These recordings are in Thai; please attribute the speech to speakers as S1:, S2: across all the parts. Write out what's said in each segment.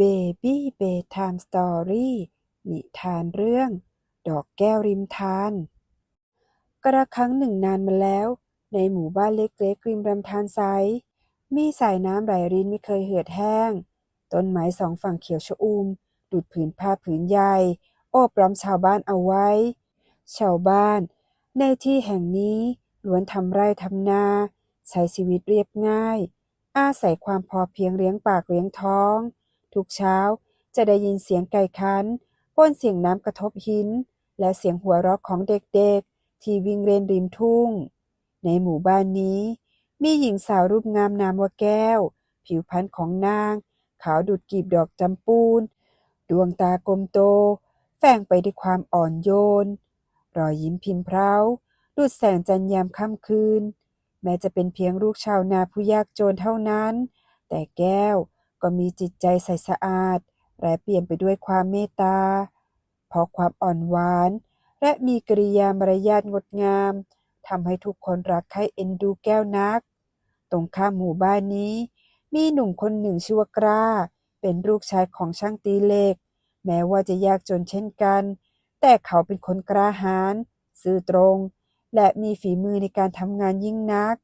S1: Baby Bedtime Story นิทานเรื่อง ดอกแก้วริมทาน กระครั้งหนึ่งนานมาแล้ว ในหมู่บ้านเล็กๆริมลำธารใสมีสายน้ำไหลรินไม่เคยเหือดแห้ง ต้นไม้สองฝั่งเขียวชอุ่มดุจผืนผ้าผืนใหญ่โอบล้อมชาวบ้านเอาไว้ ชาวบ้าน ในที่แห่งนี้ล้วนทำไร่ทำนา ใช้ชีวิตเรียบง่าย อาศัยความพอเพียงเลี้ยงปากเลี้ยงท้อง ทุกเช้าจะได้ยินเสียงไก่คันป้นเสียงน้ำกระทบหิน และเสียงหัวเราะของเด็กๆ ที่วิ่งเล่นริมทุ่ง ในหมู่บ้านนี้ มีหญิงสาวรูปงามนามว่าแก้ว ผิวพรรณของนาง ขาวดุจกลีบดอกจำปูน ดวงตากลมโต แฝงไปด้วยความอ่อนโยน รอยยิ้มพิมพ์เพร้าดุจแสงจันยามค่ำคืน แม้จะเป็นเพียงลูกชาวนาผู้ยากจนเท่านั้น แต่แก้ว ก็มีจิตใจใสสะอาด และเปลี่ยมไปด้วยความเมตตาเพราะความอ่อนหวาน และมีกริยามารยาทงดงามทำให้ทุกคนรักใคร่เอ็นดูแก้วนัก ตรงข้ามหมู่บ้านนี้ มีหนุ่มคนหนึ่งชื่อว่ากล้า เป็นลูกชายของช่างตีเหล็ก แม้ว่าจะยากจนเช่นกัน แต่เขาเป็นคนกล้าหาญซื่อตรง และมีฝีมือในการทำงานยิ่งนัก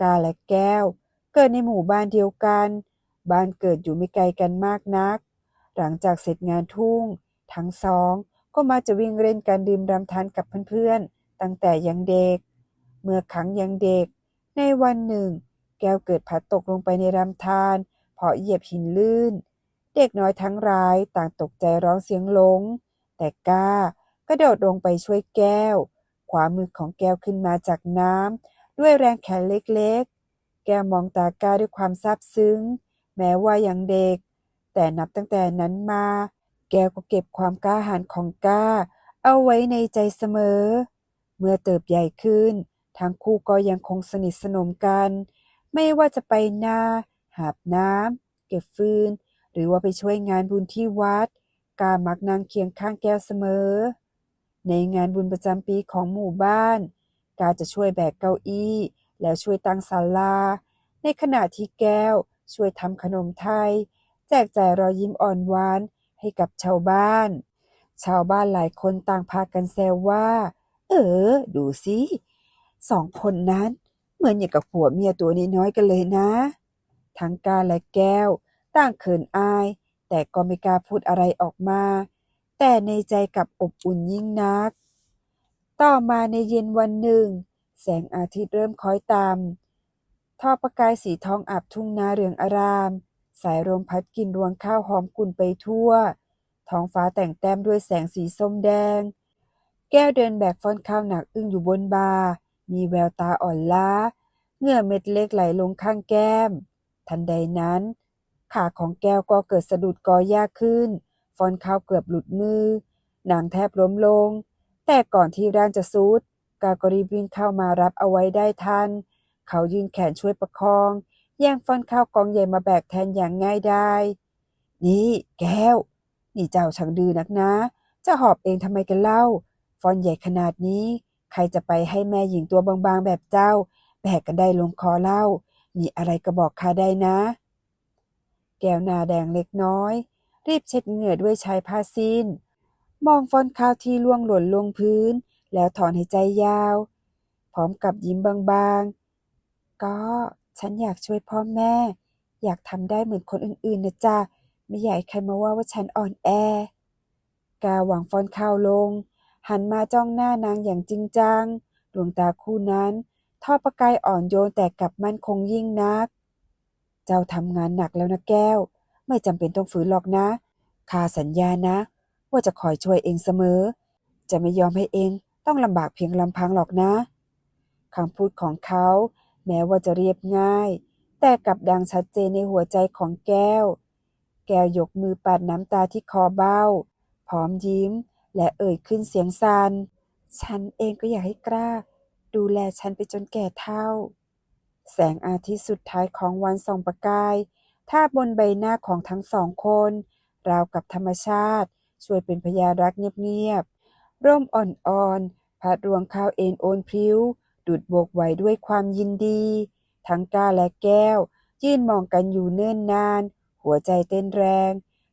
S1: กาและแก้ว เกิดในหมู่บ้านเดียวกัน บ้านเกิดอยู่ไม่ไกลกันมากนัก หลังจากเสร็จงานทุ่ง ทั้งสอง ก็มาจะวิ่งเล่นกันริมลำธารกับเพื่อนๆ ตั้งแต่ยังเด็ก เมื่อครั้งยังเด็ก ในวันหนึ่ง แก้วเกิดพัดตกลงไปในลำธารเพราะเหยียบหินลื่น เด็กน้อยทั้งหลายต่างตกใจร้องเสียงหลง แต่ก้ากระโดดลงไปช่วยแก้ว ขวามือของแก้วขึ้นมาจากน้ำด้วยแรงแขนเล็กๆ แก้วมองตาก้าด้วยความซาบซึ้ง แม้ว่ายังเด็ก แต่นับตั้งแต่นั้นมา แกก็เก็บความกล้าหาญของก้า เอาไว้ในใจเสมอ เมื่อเติบใหญ่ขึ้น ทั้งคู่ก็ยังคงสนิทสนมกัน ไม่ว่าจะไปนาหาบน้ำเก็บฟืน หรือว่าไปช่วยงานบุญที่วัด กามักนั่งเคียงข้างแก้วเสมอ ในงานบุญประจำปีของหมู่บ้าน กาจะช่วยแบกเก้าอี้ แล้วช่วยตั้งศาลา ในขณะที่แก้ว ช่วยทำขนมไทย แจกจ่ายรอยยิ้มอ่อนหวานให้กับชาวบ้าน ชาวบ้านหลายคนต่างพากันแซวว่า เออ ดูสิสองคนนั้น เหมือนอย่างกับผัวเมียตัวน้อยๆกันเลยนะ ทั้งกาและแก้ว ต่างเขินอาย แต่ก็ไม่กล้าพูดอะไรออกมา แต่ในใจกลับอบอุ่นยิ่งนัก ต่อมาในเย็นวันหนึ่ง แสงอาทิตย์เริ่มคล้อยต่ำ อประกายสีทองอาบทุ่งนาเรืองอาราม สายลมพัดกลิ่นรวงข้าวหอมกลุ่นไปทั่ว ท้องฟ้าแต่งแต้มด้วยแสงสีส้มแดง แก้วเดินแบกฟ้อนข้าวหนักอึ้งอยู่บนบาร์มีแววตาอ่อนล้า เหงื่อเม็ดเล็กไหลลงข้างแก้ม ทันใดนั้น ขาของแก้วก็เกิดสะดุดกอหญ้าขึ้น ฟอนข้าวเกือบหลุดมือ นางแทบล้มลง แต่ก่อนที่ร่างจะซุดกากรีบวิ่งเข้ามารับเอาไว้ได้ทัน เขายื่นแขนช่วยประคอง แย่งฟอนข้าวกองใหญ่มาแบกแทนอย่างง่ายดายนี่แก้ว นี่เจ้าช่างดื้อนักนะ จะหอบเองทำไมกันเล่า ฟอนใหญ่ขนาดนี้ ใครจะไปให้แม่หญิงตัวบางๆแบบเจ้า แบกกันได้ลงคอเล่า มีอะไรก็บอกข้าได้นะ แก้วหน้าแดงเล็กน้อย รีบเช็ดเหงื่อด้วยชายผ้าสิ้นมองฟอนข้าวที่ล่วงหล่นลงพื้น แล้วถอนหายใจยาว พร้อมกับยิ้มบางๆ ก็ฉันอยากช่วยพ่อแม่ อยากทำได้เหมือนคนอื่นๆนะจ๊ะไม่อยากให้ใครมาว่าว่าฉันอ่อนแอกาหวังฟอนข้าวลง หันมาจ้องหน้านางอย่างจริงจังดวงตาคู่นั้น ทอดประกายอ่อนโยนแต่กลับมั่นคงยิ่งนัก เจ้าทำงานหนักแล้วนะแก้ว ไม่จำเป็นต้องฝืนหรอกนะข้าสัญญานะ ว่าจะคอยช่วยเองเสมอ จะไม่ยอมให้เองต้องลำบากเพียงลำพังหรอกนะคำพูดของเขา แม้ว่าจะเรียบง่าย แต่กลับดังชัดเจนในหัวใจของแก้ว แก้วยกมือปัดน้ำตาที่คอเบ้า พร้อมยิ้ม และเอ่ยขึ้นเสียงสันฉันเองก็อยากให้กล้า ดูแลฉันไปจนแก่เฒ่า แสงอาทิตย์สุดท้ายของวันส่องประกายท่าบนใบหน้าของทั้งสองคน ราวกับธรรมชาติ ช่วยเป็นพยารักเงียบๆร่มอ่อนๆพัดรวงข้าวเอ็นโอนพิ้ว ดุดโบกไหวด้วยความยินดี ทั้งก้าและแก้ว ยืนมองกันอยู่เนิ่นนาน หัวใจเต้นแรง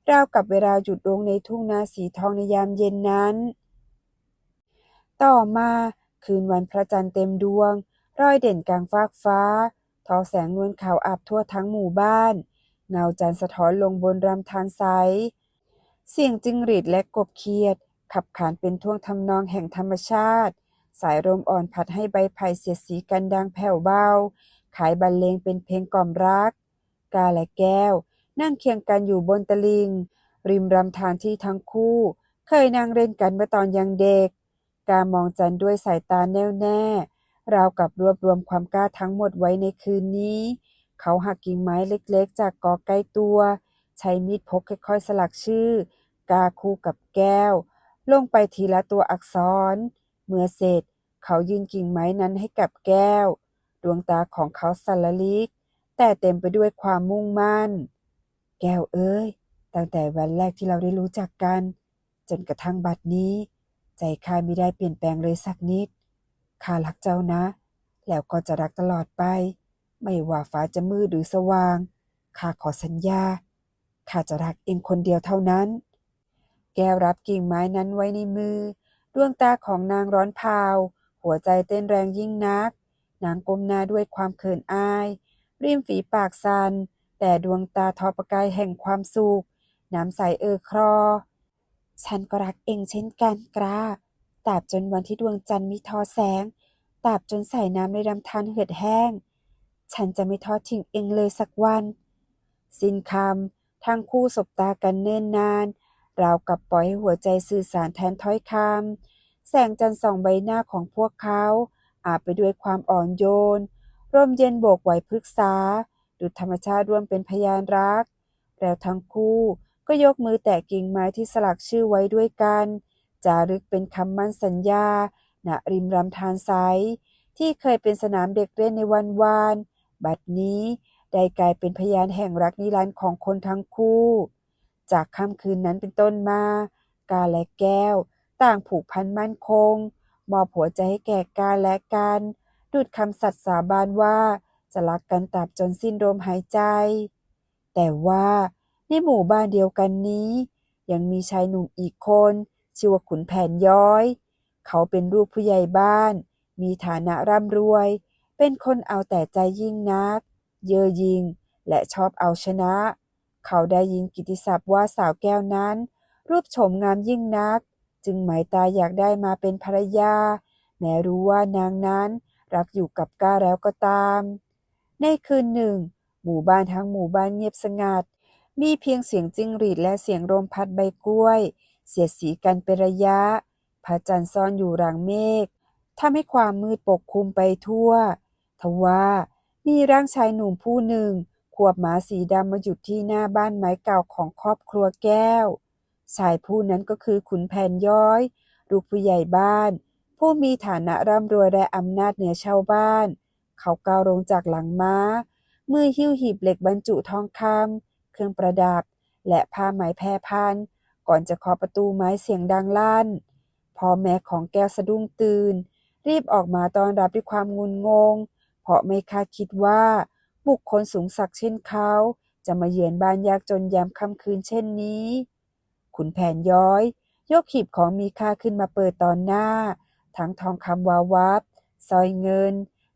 S1: ราวกับเวลาหยุดลงในทุ่งนาสีทองในยามเย็นนั้น ต่อมาคืนวันพระจันทร์เต็มดวง รอยเด่นกลางฟากฟ้า ทอแสงนวลขาวอาบทั่วทั้งหมู่บ้าน เงาจันทร์สะท้อนลงบนรำธารใส เสียงจิ้งหรีดและกบเขียด ขับขานเป็นท่วงทำนองแห่งธรรมชาติ สายลมอ่อนพัดให้ใบไผ่เสียดสีกันดังแผ่วเบา ขายบรรเลงเป็นเพลงกล่อมรัก กาและแก้ว นั่งเคียงกันอยู่บนตะลิง ริมรำธารที่ทั้งคู่ เคยนั่งเล่นกันเมื่อตอนยังเด็ก กามองจันด้วยสายตาแน่วแน่ราวกับรวบรวมความกล้าทั้งหมดไว้ในคืนนี้ เขาหักกิ่งไม้เล็กๆ จากกอใกล้ตัว ใช้มีดพกค่อยๆสลักชื่อ กาคู่กับแก้ว ลงไปทีละตัวอักษร เมื่อเสร็จ เขายื่นกิ่งไม้นั้นให้กับแก้ว ดวงตาของเขาสั่นละลิก แต่เต็มไปด้วยความมุ่งมั่น แก้วเอ้ย ตั้งแต่วันแรกที่เราได้รู้จักกัน จนกระทั่งบัดนี้ ใจข้าไม่ได้เปลี่ยนแปลงเลยสักนิด ข้ารักเจ้านะ แล้วก็จะรักตลอดไป ไม่ว่าฟ้าจะมืดหรือสว่าง ข้าขอสัญญา ข้าจะรักเองคนเดียวเท่านั้น แก้วรับกิ่งไม้นั้นไว้ในมือ ดวงตาของนางร้อนพาว หัวใจเต้นแรงยิ่งนัก นางก้มหน้าด้วยความเขินอาย ริมฝีปากสัน แต่ดวงตาทอประกายแห่งความสุข น้ำใสเออคลอฉันก็รักเองเช่นกันกราตราบจนวันที่ดวงจันทร์มิทอแสงตราบจนใสายน้ำในลำธารเหือดแห้ง ฉันจะไม่ทอดทิ้งเองเลยสักวัน สิ้นคำทั้งคู่สบตากันเนิ่นนาน ราวกับปล่อยหหัวใจสื่อสารแทนถ้อยคำ แสงจันทร์ส่องใบหน้าของพวกเขา อาบไปด้วยความอ่อนโยน ร่มเย็นโบกไหวพฤกษาดุจธรรมชาติร่วมเป็นพยานรัก แล้วทั้งคู่ก็ยกมือแตะกิ่งไม้ที่สลักชื่อไว้ด้วยกัน จารึกเป็นคำมั่นสัญญา ณ ริมรำธารไซที่เคยเป็นสนามเด็กเล่นในวันวาน บัดนี้ได้กลายเป็นพยานแห่งรักนิรันดร์ของคนทั้งคู่ จากค่ำคืนนั้นเป็นต้นมา กาและแก้ว ต่างผูกพันมั่นคง มอบหัวใจให้แก่กาและกันดุดคำสัตย์สาบานว่าจะรักกันตราบจนสิ้นลมหายใจ แต่ว่าในหมู่บ้านเดียวกันนี้ ยังมีชายหนุ่มอีกคน ชื่อว่าขุนแผนย้อย เขาเป็นลูกผู้ใหญ่บ้าน มีฐานะร่ำรวย เป็นคนเอาแต่ใจยิ่งนัก เย่อหยิ่งและชอบเอาชนะ เขาได้ยินกิติศัพท์ว่าสาวแก้วนั้น รูปโฉมงามยิ่งนัก จึงหมายตาอยากได้มาเป็นภรรยา แม้รู้ว่านางนั้นรักอยู่กับก้าแล้วก็ตาม ในคืนหนึ่ง หมู่บ้านทั้งหมู่บ้านเงียบสงัด มีเพียงเสียงจิ้งหรีดและเสียงลมพัดใบกล้วย เสียดสีกันเป็นระยะ พระจันทร์ซ่อนอยู่หลังเมฆทำให้ความมืดปกคลุมไปทั่ว ทว่ามีร่างชายหนุ่มผู้หนึ่งขวบหมาสีดำมาหยุดที่หน้าบ้านไม้เก่าของครอบครัวแก้ว ชายผู้นั้นก็คือขุนแผนย้อย ลูกผู้ใหญ่บ้าน ผู้มีฐานะร่ำรวยและอำนาจเหนือชาวบ้าน เขาก้าวลงจากหลังม้า มือหิ้วหีบเหล็กบรรจุทองคำเครื่องประดับ และผ้าไหมแพรพัน ก่อนจะเคาะประตูไม้เสียงดังลั่นพ่อแม่ของแก้วสะดุ้งตื่น รีบออกมาตอนรับด้วยความงุนงง เพราะไม่คาดคิดว่าบุคคลสูงศักดิ์เช่นเขา จะมาเยือนบ้านยากจนยามค่ำคืนเช่นนี้ ขุนแผนย้อย ยกหีบของมีค่าขึ้นมาเปิดตอนหน้า ทั้งทองคำวาววับสร้อยเงิน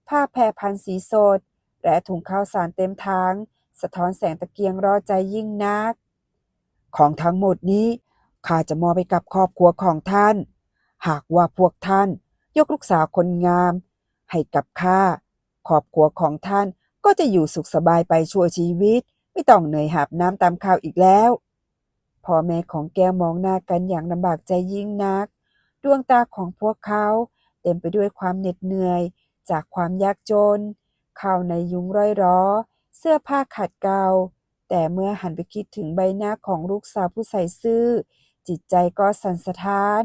S1: ผ้าแพรพันสีสด และถุงข้าวสารเต็มถังสะท้อนแสงตะเกียงรอใจยิ่งนัก ของทั้งหมดนี้ข้าจะมอบไปกับครอบครัวของท่าน หากว่าพวกท่านยกลูกสาวคนงาม ให้กับข้าครอบครัวของท่านก็จะอยู่สุขสบายไปชั่วชีวิต ไม่ต้องเหนื่อยหาบน้ำตามข้าวอีกแล้ว พ่อแม่ของแก้วมองหน้ากันอย่างลำบากใจยิ่งนัก ดวงตาของพวกเขาเต็มไปด้วยความเหน็ดเหนื่อย จากความยากจน ข้าวในยุงร่อยร้อ เสื้อผ้าขาดเก่าแต่เมื่อหันไปคิดถึงใบหน้าของลูกสาวผู้ใส่ซื่อ จิตใจก็สั่นสะท้าน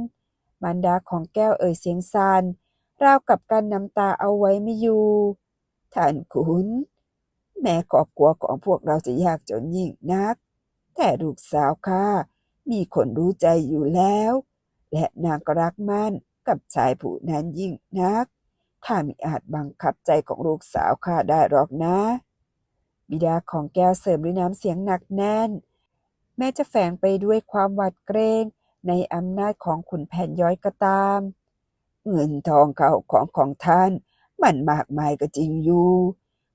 S1: มารดาของแก้วเอ่ยเสียงสัน่นราวกับการน้ำตาเอาไว้ไม่อยู่ ท่านขุนแม้ครอบครัวของพวกเราจะยากจนยิ่งนัก แต่ลูกสาวข้ามีคนรู้ใจอยู่แล้ว และนางก็รักมั่นกับชายผู้นั้นยิ่งนักข้ามิอาจบังคับใจของลูกสาวข้าได้หรอกนะ บิดาของแก้วเสริมด้วยน้ำเสียงหนักแน่น แม้จะแฝงไปด้วยความหวาดเกรงในอำนาจของขุนแผนย้อยก็ตาม เงินทองเขาของของท่าน มันมากมายก็จริงอยู่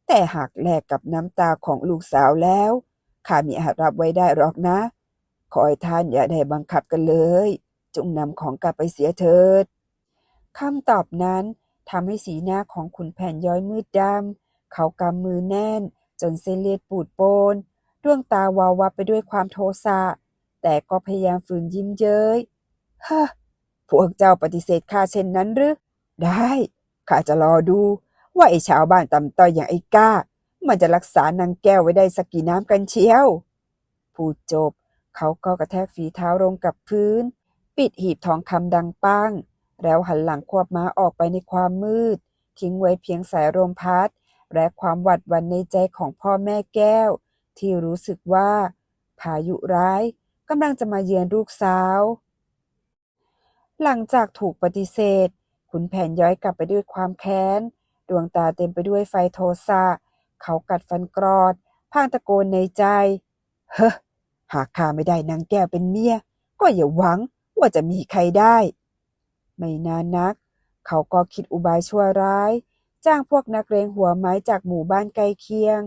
S1: แต่หากแลกกับน้ำตาของลูกสาวแล้ว ข้ามิอาจรับไว้ได้หรอกนะ ขอให้ท่านอย่าได้บังคับกันเลย จงนำของกลับไปเสียเถิดคำตอบนั้นทำให้สีหน้าของขุนแผนย้อยมืดดำเขากำมือแน่น จนเส้นเลือดปูดโปนดวงตาวาววับไปด้วยความโทสะแต่ก็พยายามฝืนยิ้มเย้ยฮะพวกเจ้าปฏิเสธข้าเช่นนั้นหรือ ได้ ข้าจะรอดู ว่าไอ้ชาวบ้านต่ำต้อยอย่างไอ้ก้า มันจะรักษานางแก้วไว้ได้สักกี่น้ำกันเชียว พูดจบ เขาก็กระแทกฝีเท้าลงกับพื้น ปิดหีบทองคำดังปัง แล้วหันหลังควบม้าออกไปในความมืด ทิ้งไว้เพียงสายลมพัด และความหวาดหวั่นในใจของพ่อแม่แก้ว ที่รู้สึกว่า พายุร้ายกำลังจะมาเยือนลูกสาว หลังจากถูกปฏิเสธขุนแผนย้อยกลับไปด้วยความแค้น ดวงตาเต็มไปด้วยไฟโทสะ เขากัดฟันกรอดพางตะโกนในใจ เฮ้อหากข้าไม่ได้นางแก้วเป็นเมีย ก็อย่าหวังว่าจะมีใครได้ ไม่นานนัก เขาก็คิดอุบายชั่วร้าย จ้างพวกนักเลงหัวไม้จากหมู่บ้านใกล้เคียง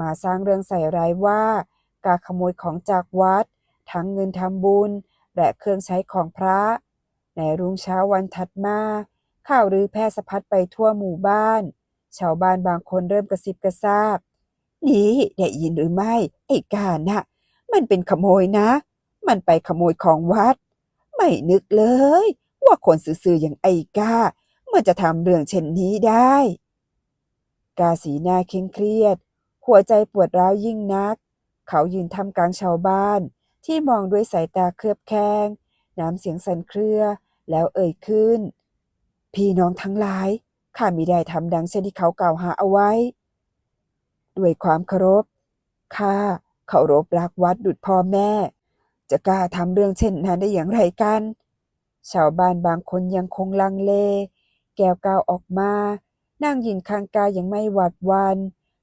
S1: มาสร้างเรื่องใส่ร้ายว่า การขโมยของจากวัด ทั้งเงินทำบุญ และเครื่องใช้ของพระ ในรุ่งเช้าวันถัดมาข่าวลือแพร่สะพัดไปทั่วหมู่บ้าน ชาวบ้านบางคนเริ่มกระซิบกระซาบ นี่ได้ยินหรือไม่ ไอ้กาน่ะ มันเป็นขโมยนะ มันไปขโมยของวัด ไม่นึกเลย ว่าคนซื่อๆอย่างไอ้กามันจะทำเรื่องเช่นนี้ได้ กาสีหน้าเคร่งเครียด หัวใจปวดร้าวยิ่งนัก เขายืนทำกลางชาวบ้าน ที่มองด้วยสายตาเคลือบแคลงน้ำเสียงสั่นเครือ แล้วเอ่ยขึ้น พี่น้องทั้งหลาย ข้ามิได้ทำดังเช่นที่เขากล่าวหาเอาไว้ ด้วยความเคารพข้าเคารพรักวัดดุจพ่อแม่ จะกล้าทำเรื่องเช่นนั้นได้อย่างไรกัน ชาวบ้านบางคนยังคงลังเล แก้วก้าวออกมา นั่งยินข้างกายยังไม่หวาดวัน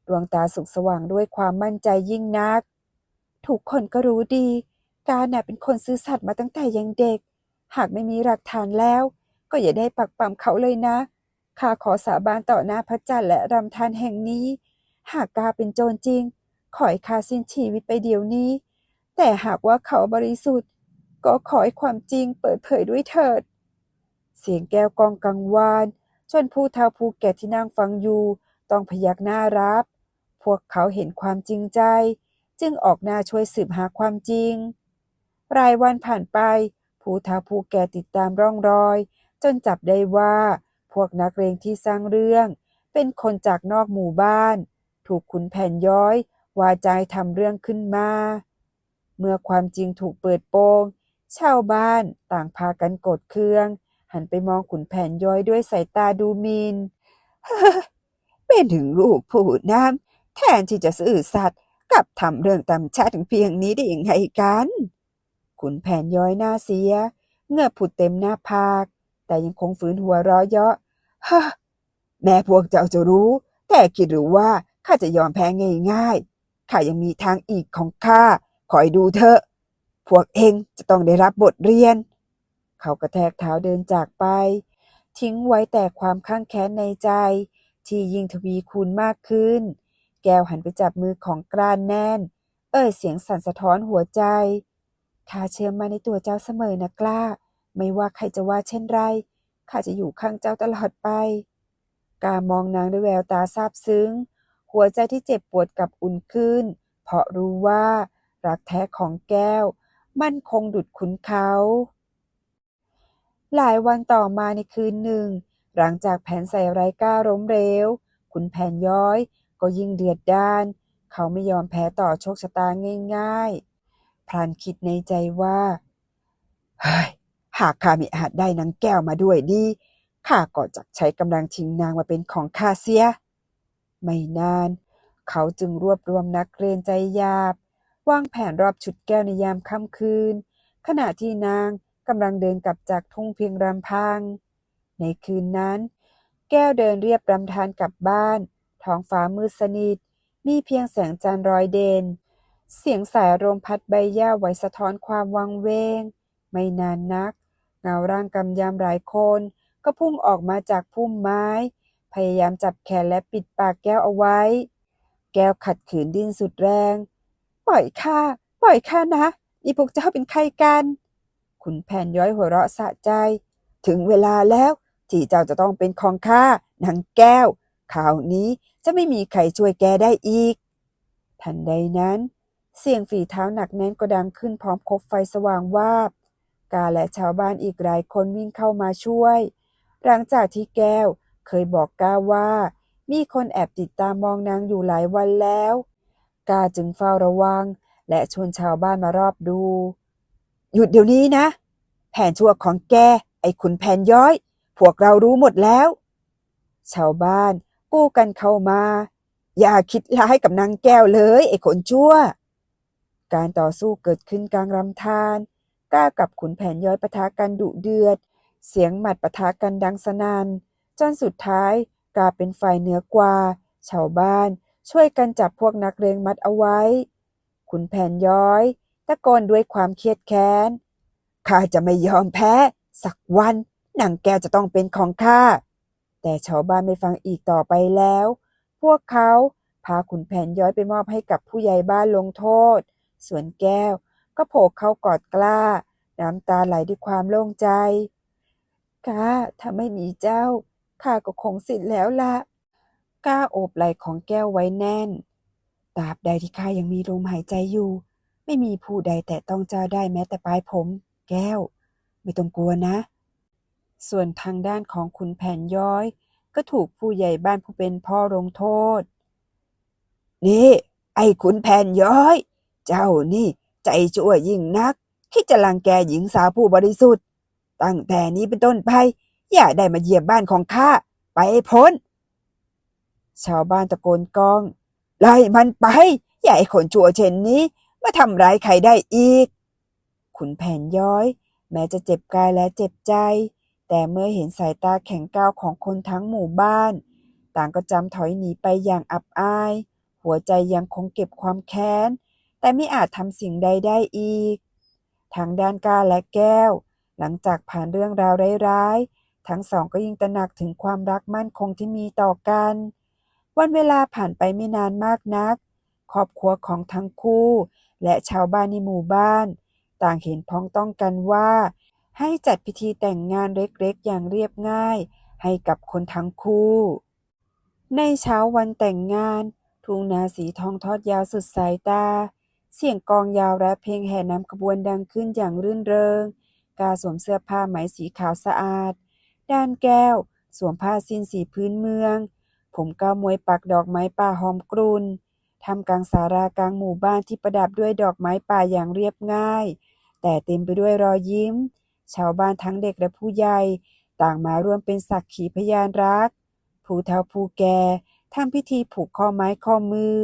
S1: ดวงตาสุขสว่างด้วยความมั่นใจยิ่งนักทุกคนก็รู้ดี การน่ะเป็นคนซื่อสัตย์มาตั้งแต่ยังเด็ก หากไม่มีหลักฐานแล้ว ก็อย่าได้ปักปั๊มเขาเลยนะ ข้าขอสาบานต่อหน้าพระจันทร์และรำธารแห่งนี้ หากกาเป็นโจรจริง ขอให้ข้าสิ้นชีวิตไปเดี๋ยวนี้ แต่หากว่าเขาบริสุทธิ์ ก็ขอให้ความจริงเปิดเผยด้วยเถิด เสียงแก้วกองกังวานจนผู้เฒ่าผู้แก่ที่นั่งฟังอยู่ต้องพยักหน้ารับ พวกเขาเห็นความจริงใจ จึงออกหน้าช่วยสืบหาความจริง รายวันผ่านไป ผู้เฒ่าผู้แก่ติดตามร่องรอย จนจับได้ว่า พวกนักเลงที่สร้างเรื่อง เป็นคนจากนอกหมู่บ้าน ถูกขุนแผนย้อย วาจายทำเรื่องขึ้นมา เมื่อความจริงถูกเปิดโปง ชาวบ้านต่างพากันโกรธเคือง หันไปมองขุนแผนย้อยด้วยสายตาดูหมินเป็นถึงลูกผู้น้ำแทนที่จะซื่อสัตย์กลับทำเรื่องตำชาถึงเพียงนี้ได้ยังไงกันขุนแผนย้อยหน้าเสียเงื่อผุดเต็มหน้าผาก แต่ยังคงฝืนหัวเราะเยาะฮะแม่พวกเจ้าจะรู้ แต่คิดหรือว่าข้าจะยอมแพ้ง่ายๆข้ายังมีทางอีกของข้าคอยดูเถอะ พวกเองจะต้องได้รับบทเรียน เขากระแทกเท้าเดินจากไป ทิ้งไว้แต่ความข้างแค้นในใจ ที่ยิ่งทวีคูณมากขึ้น แก้วหันไปจับมือของกรานแน่น เอ่ยเสียงสั่นสะท้อนหัวใจข้าเชื่อมั่นในตัวเจ้าเสมอนะกล้า ไม่ว่าใครจะว่าเช่นไรข้าจะอยู่ข้างเจ้าตลอดไป กามองนางด้วยแววตาซาบซึ้ง หัวใจที่เจ็บปวดกับอุ่นขึ้น เพราะรู้ว่ารักแท้ของแก้ว มั่นคงดุดขุนเขา หลายวันต่อมาในคืนหนึ่ง หลังจากแผนใส่ไร้กล้าล้มเหลวขุนแผนย้อยก็ยิ่งเดือดด้าน เขาไม่ยอมแพ้ต่อโชคชะตาง่ายๆพรานคิดในใจว่าเฮ้ย หากข้ามิอาจได้นางแก้วมาด้วยดีข้าก็จะใช้กำลังชิงนางมาเป็นของข้าเสีย ไม่นาน เขาจึงรวบรวมนักเรียนใจหยาบ วางแผนรอบชุดแก้วในยามค่ำคืน ขณะที่นางกำลังเดินกลับจากทุ่งเพียงลำพัง ในคืนนั้น แก้วเดินเรียบรำธารกลับบ้าน ท้องฟ้ามืดสนิท มีเพียงแสงจันทร์รอยเด่น เสียงสายลมพัดใบหญ้าไหวสะท้อนความวังเวง ไม่นานนัก เงาร่างกำยำหลายคน ก็พุ่งออกมาจากพุ่มไม้ พยายามจับแขนและปิดปากแก้วเอาไว้ แก้วขัดขืนดิ้นสุดแรง ปล่อยข้าปล่อยข้านะนี่พวกเจ้าเป็นใครกัน ขุนแผนย้อยหัวเราะสะใจ ถึงเวลาแล้ว ที่เจ้าจะต้องเป็นของข้านางแก้วข่าวนี้จะไม่มีใครช่วยแกได้อีก ทันใดนั้น เสียงฝีเท้าหนักแน่นก็ดังขึ้นพร้อมคบไฟสว่างวาบ กาและชาวบ้านอีกหลายคนวิ่งเข้ามาช่วย หลังจากที่แก้วเคยบอกกาว่า มีคนแอบติดตามมองนางอยู่หลายวันแล้ว กาจึงเฝ้าระวัง และชวนชาวบ้านมารอบดู หยุดเดี๋ยวนี้นะ แผนชั่วของแก ไอ้ขุนแผนย้อย พวกเรารู้หมดแล้ว ชาวบ้านกู้กันเข้ามา อย่าคิดร้ายกับนางแก้วเลย ไอ้คนชั่ว การต่อสู้เกิดขึ้นกลางลำธาร กล้ากับขุนแผนย้อยปะทะกันดุเดือด เสียงหมัดปะทะกันดังสนัน่นจนสุดท้ายกลายเป็นฝ่ายเหนือกว่า ชาวบ้านช่วยกันจับพวกนักเลงมัดเอาไว้ ขุนแผนย้อย ตะโกนด้วยความเครียดแค้น ข้าจะไม่ยอมแพ้ สักวันหนางแก้วจะต้องเป็นของข้า แต่ชาวบ้านไม่ฟังอีกต่อไปแล้ว พวกเขาพาขุนแผนย้อยไปมอบให้กับผู้ใหญ่บ้านลงโทษ ส่วนแก้ว ก็โผล่เข้ากอดกล้า น้ำตาไหลด้วยความโล่งใจก้าถ้าไม่มีเจ้า ข้าก็คงสิ้นแล้วละก้าโอบไหล่ของแก้วไว้แน่นตราบใดที่ข้ายังมีลมหายใจอยู่ ไม่มีผู้ใดแต่ต้องเจ้าได้แม้แต่ปลายผม แก้ว ไม่ต้องกลัวนะ ส่วนทางด้านของขุนแผนย้อย ก็ถูกผู้ใหญ่บ้านผู้เป็นพ่อลงโทษ นี่ ไอ้ขุนแผนย้อย เจ้านี่ ใจชั่วยิ่งนัก คิดจะลังแกหญิงสาวผู้บริสุทธิ์ ตั้งแต่นี้เป็นต้นไปอย่าได้มาเยียบบ้านของข้าไปพ้น ชาวบ้านตะโกนก้อง ไล่มันไป อย่าให้คนชั่วเช่นนี้ มาทำร้ายใครได้อีก ขุนแผนย้อย แม้จะเจ็บกายและเจ็บใจ แต่เมื่อเห็นสายตาแข็งก้าวของคนทั้งหมู่บ้าน ต่างก็จำถอยหนีไปอย่างอับอาย หัวใจยังคงเก็บความแค้น แต่ไม่อาจทำสิ่งใดได้อีก ทางด้านกาและแก้ว หลังจากผ่านเรื่องราวร้ายๆ ทั้งสองก็ยิ่งตระหนักถึงความรักมั่นคงที่มีต่อกัน วันเวลาผ่านไปไม่นานมากนัก ครอบครัวของทั้งคู่ และชาวบ้านในหมู่บ้าน ต่างเห็นพ้องต้องกันว่า ให้จัดพิธีแต่งงานเล็กๆ อย่างเรียบง่าย ให้กับคนทั้งคู่ ในเช้าวันแต่งงาน ทุ่งนาสีทองทอดยาวสุดสายตา เสียงกลองยาวและเพลงแห่นำขบวนดังขึ้นอย่างรื่นเริง กาสวมเสื้อผ้าไหมสีขาวสะอาด ด้านแก้ว สวมผ้าสิ้นสีพื้นเมือง ผมก้าวมวยปักดอกไม้ป่าหอมกรุนทำกลางสารากลางหมู่บ้านที่ประดับด้วยดอกไม้ป่าอย่างเรียบง่าย แต่เต็มไปด้วยรอยยิ้ม ชาวบ้านทั้งเด็กและผู้ใหญ่ ต่างมาร่วมเป็นสักขีพยานรัก ผู้เฒ่าผู้แก่ทำพิธีผูกข้อไม้ข้อมือ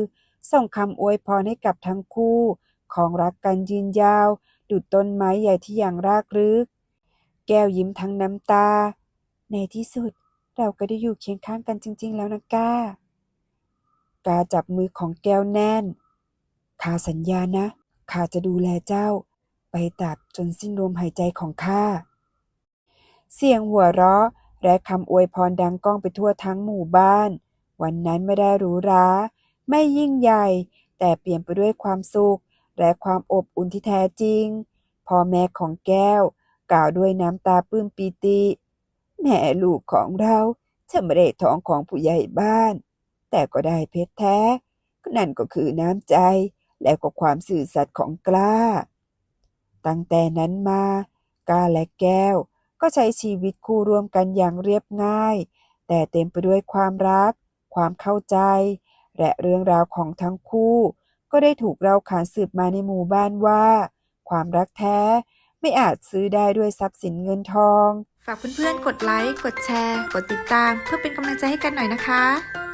S1: ส่งคำอวยพรให้กับทั้งคู่ ของรักกันยืนยาว ดุดต้นไม้ใหญ่ที่อย่างรากลึก แก้วยิ้มทั้งน้ำตา ในที่สุดเราก็ได้อยู่เคียงข้างกันจริง ๆ แล้วนะก้ากาจับมือของแก้วแน่นข้าสัญญานะข้าจะดูแลเจ้า ไปตราบจนสิ้นลมหายใจของข้าเสียงหัวเราะและคำอวยพรดังก้องไปทั่วทั้งหมู่บ้าน วันนั้นไม่ได้หรูหรา ไม่ยิ่งใหญ่ แต่เปลี่ยนไปด้วยความสุข และความอบอุ่นที่แท้จริง พ่อแม่ของแก้ว กล่าวด้วยน้ำตาปลื้มปีติ แม่ลูกของเราจะไม่ได้ท้องของผู้ใหญ่บ้าน แต่ก็ได้เพชรแท้ นั่นก็คือน้ำใจ และก็ความสื่อสัตย์ของกล้า ตั้งแต่นั้นมากาและแก้ว ก็ใช้ชีวิตคู่ร่วมกันอย่างเรียบง่าย แต่เต็มไปด้วยความรัก ความเข้าใจ และเรื่องราวของทั้งคู่ ก็ได้ถูกเล่าขานสืบมาในหมู่บ้านว่า ความรักแท้ไม่อาจซื้อได้ด้วยทรัพย์สินเงินทอง
S2: ฝากเพื่อนๆ กดไลค์ กดแชร์ กดติดตาม เพื่อเป็นกำลังใจให้กันหน่อยนะคะ